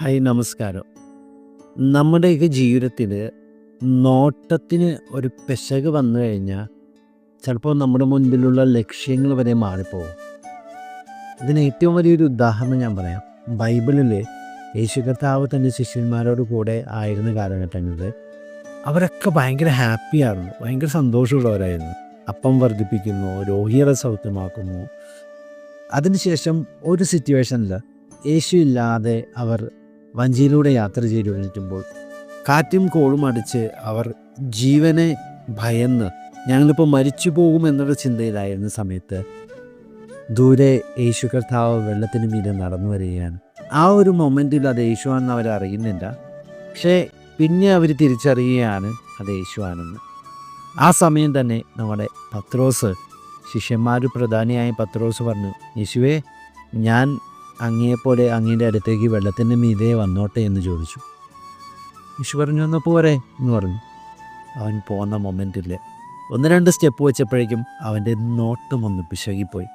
Hi നമസ്കാരം. നമ്മുടെയൊക്കെ ജീവിതത്തിൽ നോട്ടത്തിന് ഒരു പെശക് വന്നു കഴിഞ്ഞാൽ ചിലപ്പോൾ നമ്മുടെ മുൻപിലുള്ള ലക്ഷ്യങ്ങൾ വരെ മാറിപ്പോകും ഇതിന് ഏറ്റവും വലിയൊരു ഉദാഹരണം ഞാൻ പറയാം. ബൈബിളിൽ യേശു കർത്താവ് തന്റെ ശിഷ്യന്മാരോട് കൂടെ ആയിരുന്ന കാലഘട്ടങ്ങളിൽ അവരൊക്കെ ഭയങ്കര ഹാപ്പിയായിരുന്നു ഭയങ്കര സന്തോഷമുള്ളവരായിരുന്നു. അപ്പം വർദ്ധിപ്പിക്കുന്നു രോഗികളെ സൗഖ്യമാക്കുന്നു. അതിനുശേഷം ഒരു സിറ്റുവേഷനിൽ യേശു ഇല്ലാതെ അവർ വഞ്ചിയിലൂടെ യാത്ര ചെയ്ത് എഴുന്നേറ്റുമ്പോൾ കാറ്റും കോളും അടിച്ച് അവർ ജീവനെ ഭയന്ന് ഞങ്ങളിപ്പോൾ മരിച്ചു പോകും എന്നുള്ള ചിന്തയിലായിരുന്ന സമയത്ത് ദൂരെ യേശു കർത്താവ് വെള്ളത്തിന് മീതെ നടന്നു വരികയാണ്. ആ ഒരു മൊമെന്റിൽ അത് യേശുവാണെന്ന് അവർ അറിയുന്നില്ല. പക്ഷേ പിന്നെ അവർ തിരിച്ചറിയുകയാണ് അത് യേശുവാണെന്ന്. ആ സമയം തന്നെ നമ്മുടെ പത്രോസ് ശിഷ്യന്മാർ പ്രധാനിയായ പത്രോസ് പറഞ്ഞു യേശുവേ ഞാൻ അങ്ങയെപ്പോലെ അങ്ങയുടെ അടുത്തേക്ക് വെള്ളത്തിന്റെ മീതെ വന്നോട്ടെ എന്ന് ചോദിച്ചു. യേശു പറഞ്ഞു ഒന്ന് പോരെ എന്ന് പറഞ്ഞു. അവൻ പോകുന്ന മൊമെന്റിൽ ഒന്ന് രണ്ട് സ്റ്റെപ്പ് വെച്ചപ്പോഴേക്കും അവന്റെ നോട്ടം ഒന്ന് പിശകിപ്പോയി.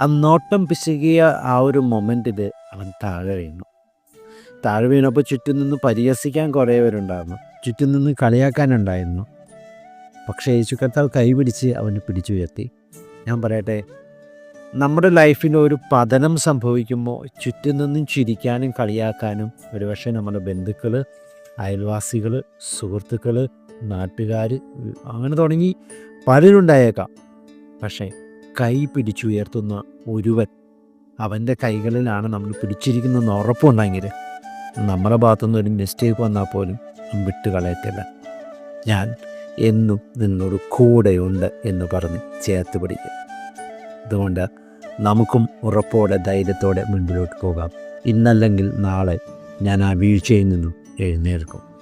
ആ നോട്ടം പിശകിയ ആ ഒരു മൊമെന്റിൽ അവൻ താഴെ വീണു. താഴെ വീണപ്പോൾ ചുറ്റും നിന്ന് പരിഹസിക്കാൻ കുറേ പേരുണ്ടായിരുന്നു. ചുറ്റും നിന്ന് കളിയാക്കാനുണ്ടായിരുന്നു. പക്ഷേ യേശു കർത്താവ് കൈപിടിച്ച് അവനെ പിടിച്ചുയർത്തി. ഞാൻ പറയട്ടെ നമ്മുടെ ലൈഫിന് ഒരു പതനം സംഭവിക്കുമ്പോൾ ചുറ്റും നിന്നും ചിരിക്കാനും കളിയാക്കാനും ഒരുപക്ഷെ നമ്മുടെ ബന്ധുക്കൾ അയൽവാസികൾ സുഹൃത്തുക്കൾ നാട്ടുകാർ അങ്ങനെ തുടങ്ങി പലരുണ്ടായേക്കാം. പക്ഷേ കൈ പിടിച്ചുയർത്തുന്ന ഒരുവൻ അവന്റെ കൈകളിലാണ് നമ്മൾ പിടിച്ചിരിക്കുന്നതെന്ന് ഉറപ്പുണ്ടെങ്കിൽ നമ്മുടെ ഭാഗത്തുനിന്ന് ഒരു മിസ്റ്റേക്ക് വന്നാൽ പോലും വിട്ട് കളയത്തില്ല ഞാൻ എന്നും നിന്നോട് കൂടെയുണ്ട് എന്ന് പറഞ്ഞ് ചേർത്ത് പിടിക്കും അതുകൊണ്ട് നമുക്കും ഉറപ്പോടെ ധൈര്യത്തോടെ മുൻപിലോട്ട് പോകാം. ഇന്നല്ലെങ്കിൽ നാളെ ഞാൻ ആ വീഴ്ചയിൽ നിന്നും എഴുന്നേൽക്കും.